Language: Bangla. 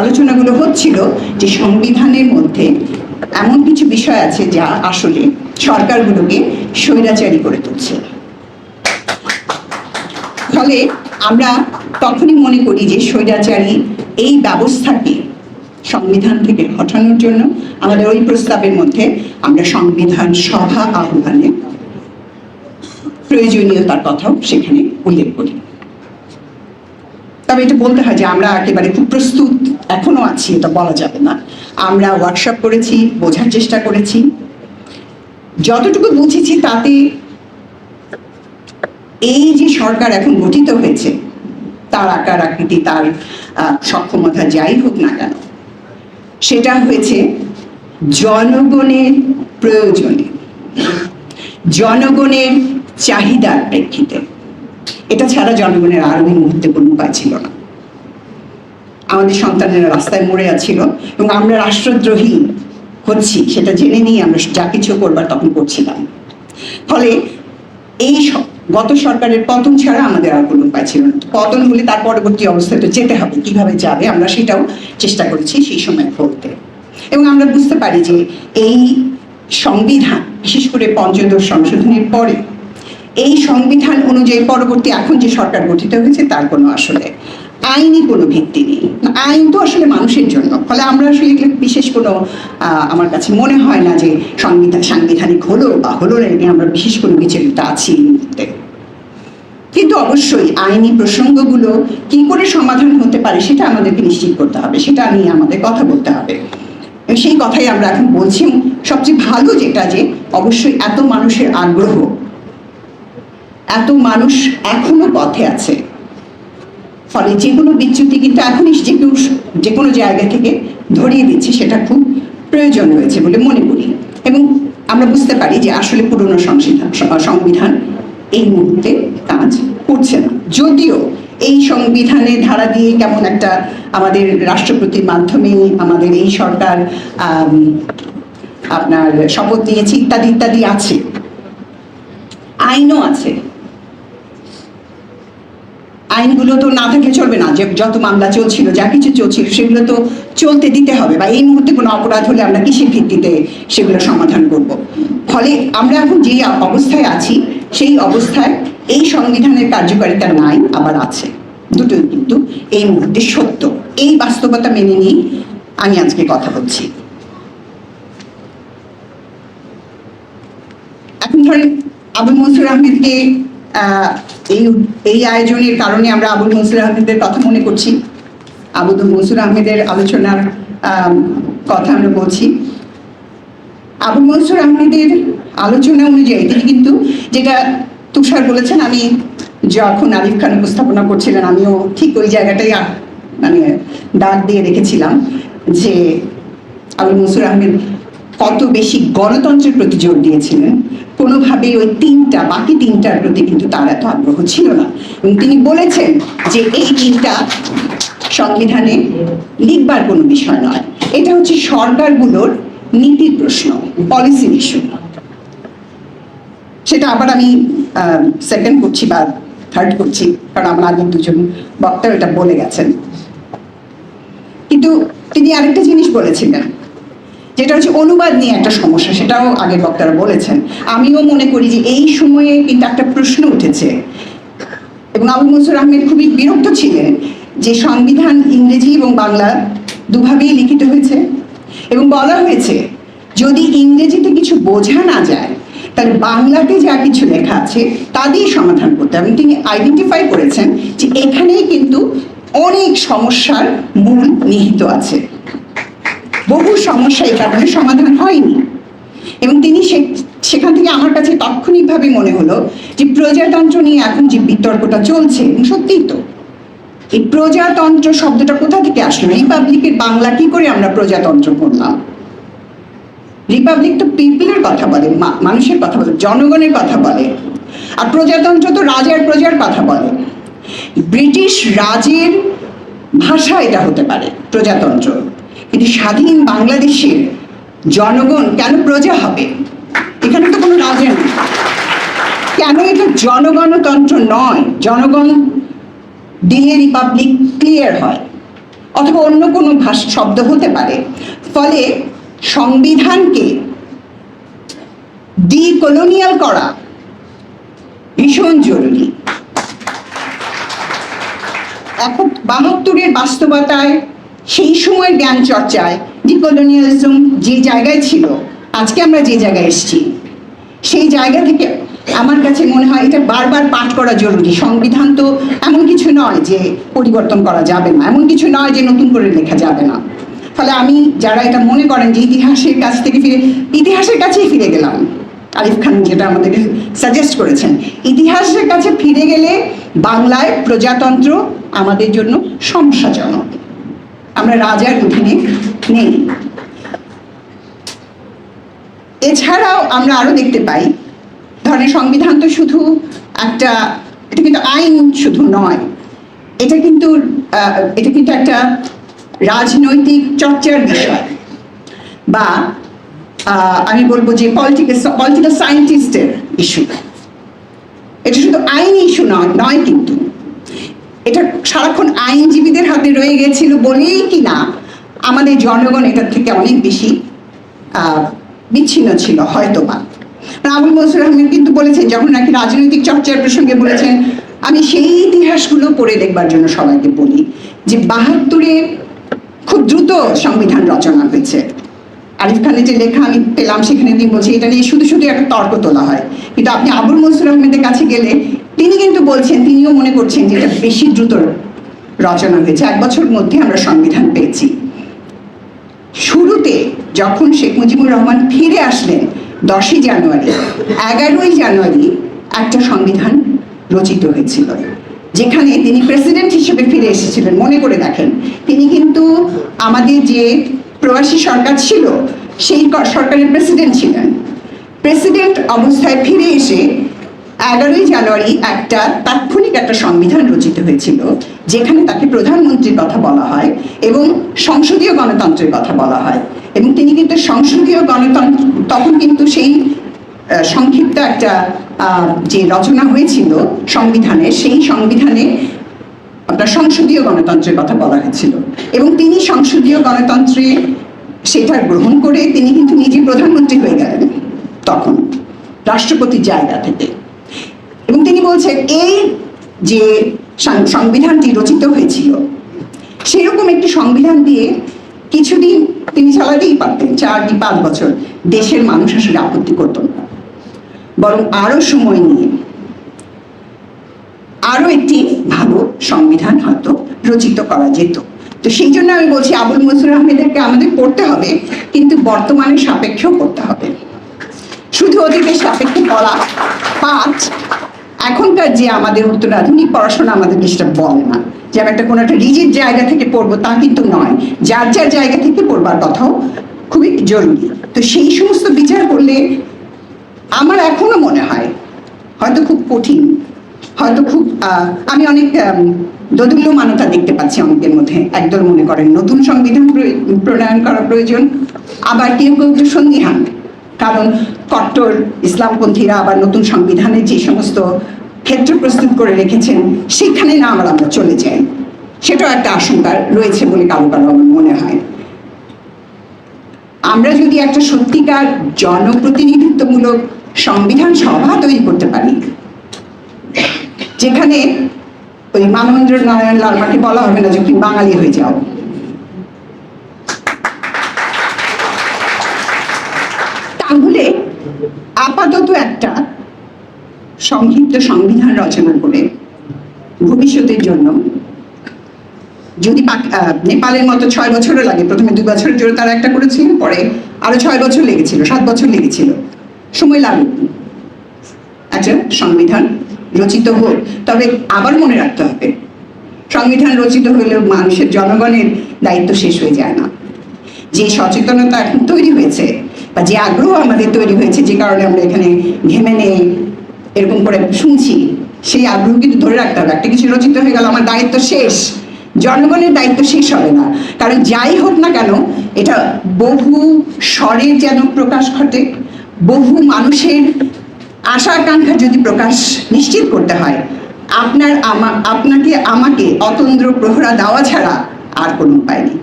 আলোচনাগুলো হচ্ছিল যে সংবিধানের মধ্যে এমন কিছু বিষয় আছে যা আসলে সরকারগুলোকে স্বৈরাচারী করে তুলছে। ফলে আমরা তখনই মনে করি যে স্বৈরাচারী এই ব্যবস্থাকে সংবিধান থেকে হটানোর জন্য আমাদের ওই প্রস্তাবের মধ্যে আমরা সংবিধান সভা আহ্বানে প্রয়োজনীয়তার কথাও সেখানে উল্লেখ করি। তবে এটা বলতে হয় যে আমরা একেবারে খুব প্রস্তুত, এখনও আছি, এটা বলা যাবে না। আমরা ওয়ার্কশপ করেছি, বোঝার চেষ্টা করেছি। যতটুকু বুঝেছি তাতে এই যে সরকার এখন গঠিত হয়েছে, তার আকার, আকৃতি, তার সক্ষমতা যাই হোক না কেন, সেটা হয়েছে জনগণের প্রয়োজনে, জনগণের চাহিদার প্রেক্ষিতে। এটা ছাড়া জনগণের আর ওই মুহূর্তে কোনো উপায় ছিল না। আমাদের সন্তানেরা রাস্তায় মরে যাচ্ছিল এবং আমরা রাষ্ট্রদ্রোহী হচ্ছি, সেটা জেনে নিয়ে আমরা যা কিছু করবার তখন করছিলাম। ফলে এই গত সরকারের পতন ছাড়া আমাদের আর কোনো উপায় ছিল না। পতন হলে তার পরবর্তী অবস্থায় তো যেতে হবে, কীভাবে যাবে আমরা সেটাও চেষ্টা করেছি সেই সময় করতে এবং আমরা বুঝতে পারি যে এই সংবিধান, বিশেষ করে পঞ্চদশ সংশোধনের পরে এই সংবিধান অনুযায়ী পরবর্তী এখন যে সরকার গঠিত হয়েছে তার কোনো আসলে আইনি কোনো ভিত্তি নেই। আইন তো আসলে মানুষের জন্য। ফলে আমরা আসলে এগুলো বিশেষ কোনো আমার কাছে মনে হয় না যে সংবিধান সাংবিধানিক হলো বা হলো না এটা আমরা বিশেষ কোনো বিচলিত আছি এই মুহূর্তে। কিন্তু অবশ্যই আইনি প্রসঙ্গগুলো কি করে সমাধান হতে পারে সেটা আমাদেরকে নিশ্চিত করতে হবে, সেটা নিয়ে আমাদের কথা বলতে হবে। সেই কথাই আমরা এখন বলছি। সবচেয়ে ভালো যেটা যে, অবশ্যই এত মানুষের আগ্রহ এত মানুষ এখনও পথে আছে। ফলে যে কোনো বিচ্যুতি কিন্তু এখনই যে কেউ যে কোনো জায়গা থেকে ধরিয়ে দিচ্ছে, সেটা খুব প্রয়োজন রয়েছে বলে মনে করি। এবং আমরা বুঝতে পারি যে আসলে পুরনো সংবিধান সংবিধান এই মুহূর্তে কাজ করছে না। যদিও এই সংবিধানের ধারা দিয়ে কেমন একটা আমাদের রাষ্ট্রপতির মাধ্যমে আমাদের এই সরকার আপনার শপথ নিয়েছে, ইত্যাদি ইত্যাদি আছে। আইনও আছে। আইনগুলো তো না থাকলে চলবে না যে যত মামলা চলছিল যা কিছু চলছিল সেগুলো তো চলতে দিতে হবে বা এই মুহূর্তে কোনো অপরাধ হলে আমরা কিসের ভিত্তিতে সেগুলো সমাধান করব? ফলে আমরা এখন যে অবস্থায় আছি সেই অবস্থায় এই সংবিধানের কার্যকারিতা নাই আবার আছে। দুটোই কিন্তু এই মুহূর্তে সত্য। এই বাস্তবতা মেনে নিয়ে আমি আজকে কথা বলছি। এখন ধরেন আবুল মনসুর আহমেদকে আহ, এই এই আয়োজনের কারণে আমরা আবুল মনসুর আহমেদের কথা মনে করছি। আবুল মনসুর আহমেদের আলোচনার কথা আমরা বলছি। আবুল মনসুর আহমেদের আলোচনা অনুযায়ী তিনি কিন্তু যেটা তুষার বলেছেন, আমি যখন আরিফ খান উপস্থাপনা করছিলেন, আমিও ঠিক ওই জায়গাটাই মানে দাগ দিয়ে রেখেছিলাম যে আবুল মনসুর আহমেদ কত বেশি গণতন্ত্রের প্রতি জোর দিয়েছিলেন কোনোভাবেই ওই তিনটা, বাকি তিনটার প্রতি কিন্তু তার এত আগ্রহ ছিল না। এবং তিনি বলেছেন যে এই তিনটা সংবিধানে লিখবার কোনো বিষয় নয়। এটা হচ্ছে সরকারগুলোর নীতির প্রশ্ন পলিসি ইস্যু সেটা আবার আমি সেকেন্ড করছি বা থার্ড করছি, কারণ আমার আগের দুজন বক্তা এটা বলে গেছেন। কিন্তু তিনি আরেকটা জিনিস বলেছিলেন। যেটা হচ্ছে অনুবাদ নিয়ে একটা সমস্যা, সেটাও আগের বক্তারা বলেছেন। আমিও মনে করি যে এই সময়ে কিন্তু একটা প্রশ্ন উঠেছে। এবং আবু মনসুর আহমেদ খুবই বিরক্ত ছিলেন যে সংবিধান ইংরেজি এবং বাংলা দুভাবেই লিখিত হয়েছে। এবং বলা হয়েছে, যদি ইংরেজিতে কিছু বোঝা না যায়, তাহলে বাংলাতে যা কিছু লেখা আছে তা দিয়ে সমাধান করতে হবে। তিনি আইডেন্টিফাই করেছেন যে এখানেই কিন্তু অনেক সমস্যার মূল নিহিত আছে। বহু সমস্যা এই কারণে সমাধান হয়নি। এবং তিনি সেখান থেকে আমার কাছে তাৎক্ষণিকভাবে মনে হলো যে প্রজাতন্ত্র নিয়ে এখন যে বিতর্কটা চলছে সত্যিই তো। এই প্রজাতন্ত্র শব্দটা কোথা থেকে আসলো? রিপাবলিকের বাংলা কি করে আমরা প্রজাতন্ত্র করলাম? রিপাবলিক তো পিপলের কথা বলে মানুষের কথা বলে, জনগণের কথা বলে। আর প্রজাতন্ত্র তো রাজার প্রজার কথা বলে। ব্রিটিশ রাজের ভাষা এটা হতে পারে, প্রজাতন্ত্র। কিন্তু স্বাধীন বাংলাদেশের জনগণ, কেন প্রজা হবে? এখানে তো কোনো রাজা নেই। কেন এটা জনগণতন্ত্র নয়? জনগণ দিলে রিপাবলিক ক্লিয়ার হয়, অথবা অন্য কোনো ভাষা, শব্দ হতে পারে। ফলে সংবিধানকে ডিকলোনিয়াল করা ভীষণ জরুরি। এখন বাহাত্তরের বাস্তবতায় সেই সময়ের জ্ঞান চর্চায় ডিকলোনিয়ালিজম যে জায়গায় ছিল, আজকে আমরা যে জায়গায় এসেছি, সেই জায়গা থেকে আমার কাছে মনে হয় এটা বারবার পাঠ করা জরুরি। সংবিধান তো এমন কিছু নয় যে পরিবর্তন করা যাবে না, এমন কিছু নয় যে নতুন করে লেখা যাবে না। ফলে আমি যারা এটা মনে করেন যে ইতিহাসের কাছ থেকে ফিরে, ইতিহাসের কাছেই ফিরে গেলাম। আরিফ খান যেটা আমাদেরকে সাজেস্ট করেছেন, ইতিহাসের কাছে ফিরে গেলে বাংলায় প্রজাতন্ত্র আমাদের জন্য সমস্যাজনক। আমরা রাজার অধীনে নেই। এছাড়াও আমরা আরও দেখতে পাই ধরেন সংবিধান তো শুধু একটা, এটা কিন্তু আইন শুধু নয়। এটা কিন্তু এটা কিন্তু একটা রাজনৈতিক চর্চার বিষয়। বা আমি বলব যে পলিটিক্যাল পলিটিক্যাল সায়েন্টিস্টের ইস্যু এটা শুধু আইন ইস্যু নয় নয় কিন্তু। এটা সারাক্ষণ আইনজীবীদের হাতে রয়ে গেছিল বলেই কি না? আমাদের জনগণ এটার থেকে অনেক বেশি বিচ্ছিন্ন ছিল হয়তোবা। বা আবুল মনসুর আহমেদ কিন্তু বলেছেন, যখন নাকি রাজনৈতিক চর্চার প্রসঙ্গে বলেছেন, আমি সেই ইতিহাসগুলো পড়ে দেখবার জন্য সবাইকে বলি যে বাহাত্তরে খুব দ্রুত সংবিধান রচনা হয়েছে। আরিফ খানের যে লেখা আমি পেলাম, সেখানে তিনি বলছে, এটা নিয়ে শুধু শুধু একটা তর্ক তোলা হয়। কিন্তু আপনি আবুল মনসুর আহমেদের কাছে গেলে তিনি কিন্তু বলছেন, তিনিও মনে করছেন যে এটা বেশি দ্রুত রচনা হয়েছে। এক বছর মধ্যে আমরা সংবিধান পেয়েছি। শুরুতে যখন শেখ মুজিবুর রহমান ফিরে আসলেন দশই জানুয়ারি, এগারোই জানুয়ারি একটা সংবিধান রচিত হয়েছিল, যেখানে তিনি প্রেসিডেন্ট হিসেবে ফিরে এসেছিলেন। মনে করে দেখেন, তিনি কিন্তু আমাদের যে প্রবাসী সরকার ছিল, সেই সরকারের প্রেসিডেন্ট ছিলেন। প্রেসিডেন্ট অবস্থায় ফিরে এসে এগারোই জানুয়ারি একটা তাৎক্ষণিক একটা সংবিধান রচিত হয়েছিল, যেখানে তাকে প্রধানমন্ত্রীর কথা বলা হয় এবং সংসদীয় গণতন্ত্রের কথা বলা হয়। এবং তিনি কিন্তু সংসদীয় গণতন্ত্র, তখন কিন্তু সেই সংক্ষিপ্ত একটা যে রচনা হয়েছিল সংবিধানে, সেই সংবিধানে আপনার সংসদীয় গণতন্ত্রের কথা বলা হয়েছিল। এবং তিনি সংসদীয় গণতন্ত্রে সেটা গ্রহণ করে তিনি কিন্তু নিজে প্রধানমন্ত্রী হয়ে গেলেন তখন, রাষ্ট্রপতির জায়গা থেকে। তিনি বলছেন, এই যে সংবিধানটি রচিত হয়েছিল, সেরকম একটি সংবিধান দিয়ে কিছুদিন তিনি চালাতেই পারতেন, চার কি পাঁচ বছর। দেশের মানুষ আসলে আপত্তি করত না। বরং আরও সময় নিয়ে আরও একটি ভালো সংবিধান হয়তো রচিত করা যেত। তো সেই জন্য আমি বলছি, আবুল মনসুর আহমেদেরকে আমাদের পড়তে হবে, কিন্তু বর্তমানে সাপেক্ষেও পড়তে হবে। শুধু অতীতের সাপেক্ষে পড়া পাঁচ এখনকার যে আমাদের উত্তরাধুনিক পড়াশোনা আমাদেরকে সেটা বলে না। যে আমি একটা কোনো একটা রিজিড জায়গা থেকে পড়ব তা কিন্তু নয়। যার যার জায়গা থেকে পড়বার কথাও খুবই জরুরি। তো সেই সমস্ত বিচার করলে আমার এখনও মনে হয়, হয়তো খুব কঠিন, হয়তো খুব আমি অনেক দোদুল্য মানতা দেখতে পাচ্ছি অনেকের মধ্যে। একদল মনে করেন, নতুন সংবিধান প্রণয়ন করা প্রয়োজন, আবার কেউ কেউ একটু সন্দিহান। কারণ কট্টর ইসলামপন্থীরা আবার নতুন সংবিধানের যে সমস্ত ক্ষেত্র প্রস্তুত করে রেখেছেন, সেখানে না আমরা আমরা চলে যাই। সেটাও একটা আশঙ্কা রয়েছে বলে কারও কারও আমার মনে হয়। আমরা যদি একটা সত্যিকার জনপ্রতিনিধিত্বমূলক সংবিধান সভা তৈরি করতে পারি, যেখানে ওই মানবেন্দ্র নারায়ণ লালমাকে বলা হবে না যে তুমি বাঙালি হয়ে যাও তাহলে আপাতত একটা সংক্ষিপ্ত সংবিধান রচনা করে ভবিষ্যতের জন্য, যদি নেপালের মতো ছয় বছরও লাগে, প্রথমে দুই বছরের জন্য তারা একটা করেছিল, পরে আরও ছয় বছর লেগেছিল, সাত বছর লেগেছিল, সময় লাগুক। একটা সংবিধান রচিত হোক, তবে আবার মনে রাখতে হবে, সংবিধান রচিত হলেও মানুষের জনগণের দায়িত্ব শেষ হয়ে যায় না। যে সচেতনতা এখন তৈরি হয়েছে বা যে আগ্রহ আমাদের তৈরি হয়েছে, যে কারণে আমরা এখানে ঘেমে নেই, এরকম করে শুনছি, সেই আগ্রহ কিন্তু ধরে রাখতে হবে। একটা কিছু রচিত হয়ে গেল, আমার দায়িত্ব শেষ। জনগণের দায়িত্ব শেষ হবে না। কারণ যাই হোক না কেন, এটা বহু স্বরে যেন প্রকাশ ঘটে, বহু মানুষের আশা আকাঙ্ক্ষা যদি প্রকাশ নিশ্চিত করতে হয়, আপনার আমা, আপনাকে, আমাকে অতন্দ্র প্রহরা দেওয়া ছাড়া আর কোনো উপায় নেই।